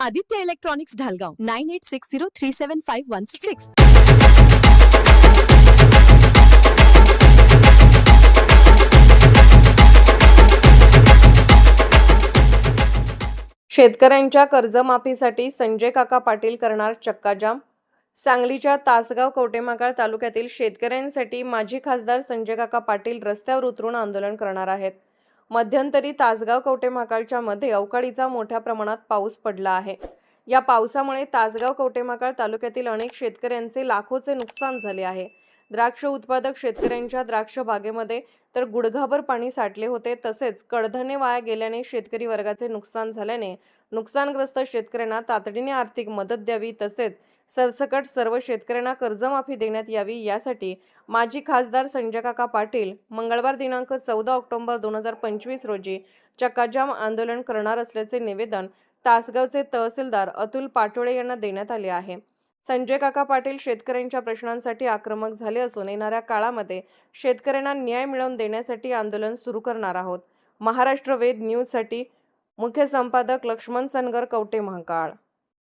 Aditya electronics Dhalgaon nine eight six zero three seven five one six. शेतकऱ्यांच्या कर्जमाफीसाठी संजय काका पाटील करणार चक्काजाम. सांगलीच्या तासगाव कवटेमागाळ तालुक्यातील शेतकऱ्यांसाठी माजी खासदार संजय काका पाटील रस्त्यावर उतरून आंदोलन करणार आहेत. मध्यंतरी तासगाव कवटेमाकाळच्या मध्ये अवकाळीचा मोठ्या प्रमाणात पाऊस पडला आहे. या पावसामुळे तासगाव कवटेमाकाळ तालुक्यातील अनेक शेतकऱ्यांचे लाखोचे नुकसान झाले आहे. द्राक्ष उत्पादक शेतकऱ्यांच्या द्राक्ष बागेमध्ये तर गुडघाभर पाणी साठले होते. तसेच कडधने वाया गेल्याने शेतकरी वर्गाचे नुकसान झाल्याने नुकसानग्रस्त शेतकऱ्यांना तातडीने आर्थिक मदत द्यावी. तसेच सरसकट सर्व शेतकऱ्यांना कर्जमाफी देण्यात यावी यासाठी माजी खासदार संजय काका पाटील मंगळवार दिनांक चौदा ऑक्टोबर दोन हजार पंचवीस रोजी चक्काजाम आंदोलन करणार असल्याचे निवेदन तासगावचे तहसीलदार अतुल पाटोळे यांना देण्यात आले आहे. संजय काका पाटील शेतकऱ्यांच्या प्रश्नांसाठी आक्रमक झाले असून येणाऱ्या काळामध्ये शेतकऱ्यांना न्याय मिळवून देण्यासाठी आंदोलन सुरू करणार आहोत. महाराष्ट्र वेद न्यूजसाठी मुख्य संपादक लक्ष्मण सनगर कवटे महाकाळ.